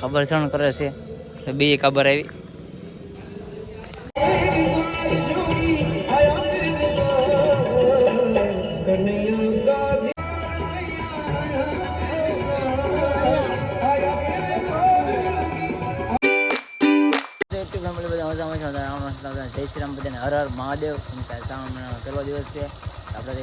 ખબર સણ કરે છે. બે ખબર આવી. જય શ્રી રામ બધાને હર હર મહાદેવ. પહેલો દિવસ છે. આપણે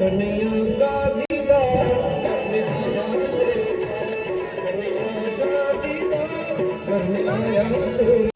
कन्या गादी कन्या कन्या गादीदा कन्या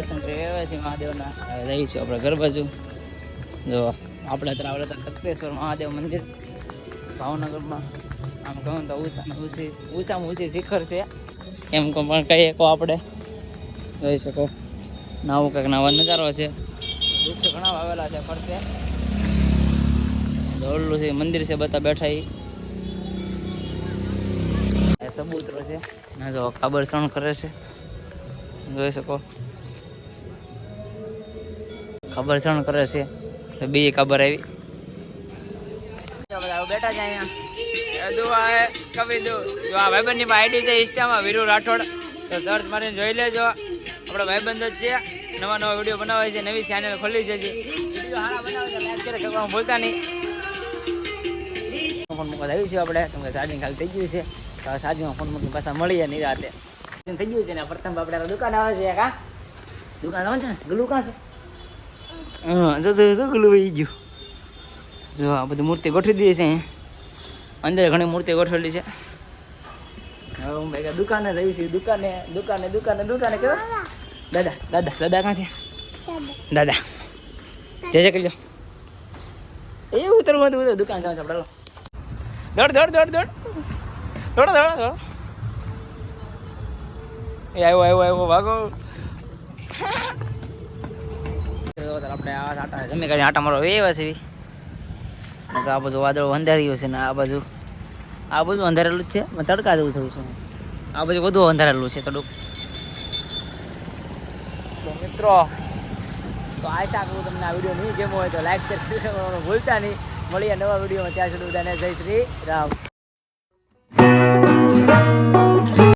દર્શન છીએ મહાદેવના. હવે જઈશું આપણે ઘર બાજુ. જો, આપણે અત્યારે આપણે તો કત્રેશ્વર મહાદેવ મંદિર. ભાવનગરમાં. આમ કહું તો ઉષામાં ઉષી ઉષામાં ઉષી શિખર છે. એમ કહું, પણ કહીએ કહો આપણે. જોઈ શકો. નવું કંઈક નવા નજારો છે. વૃક્ષ ઘણા વાવેલા છે ફરતે. દોડલું છે, મંદિર છે બધા બેઠા એ સબૂતરો છે. ના જો, કાબર સણ કરે છે. જોઈ શકો. ખબર સણ કરે છે. તો બે ખબર આવી. બેઠા છે અહીંયા. દુઆ હે, કવિ દુ જો આ ભાઈબંધની આઈડી છે ઇન્સ્ટામાં, વીરુ રાઠોડ. તો સર્ચ મારીને જોઈ લેજો. આપણો ભાઈબંધ જ છે. નવા નવા વીડિયો બનાવે છે, નવી ચેનલ ખોલી છે વીડિયો ભૂલતા નહીં. ફોન મૂકવા આવ્યું છે આપણે. કેમ ખાલી થઈ ગયું છે. તો ફોન મૂકીને પાછા મળીએ રાતે થઈ ગયું છે ને પ્રથમ આપણે દુકાન આવે દુકાન આવે છે ને? છે? હા, જો જો વહી ગયું. જો, આ બધી મૂર્તિ ગોઠવી દીધી છે અંદર ઘણી મૂર્તિ ગોઠવેલી છે. હવે હું ભાઈ દુકાને રહી છું, દુકાને દુકાને દુકાને દુકાને કેવો? દાદા દાદા દાદા કાં છે? દાદા. જય જય કરજો એ ઉતરવું હતું ઉતર દુકાન જવાનું છે, આપણે દોડ દોડ દોડ દોડ. દોડો દોડો દોડો. એ આવ્યો આવ્યો આવ્યો ભાગો આપણે આટા જમી કાઢી આટા મારો એવા છે આ બાજુ વાદળો અંધાર્યું છે ને આ બાજુ આ બધું અંધારેલું જ છે. તડકા જેવું થયું છે. આ બાજુ બધું અંધારેલું છે થોડુંક. તો મિત્રો, તો આશા કરું તમને આ વીડિયો નહીં ગેમ હોય તો લાઈક શેર કરવાનું ભૂલતા નહીં. મળીએ નવા વિડીયોમાં. ત્યાં સુધી બધાને જય શ્રી રામ.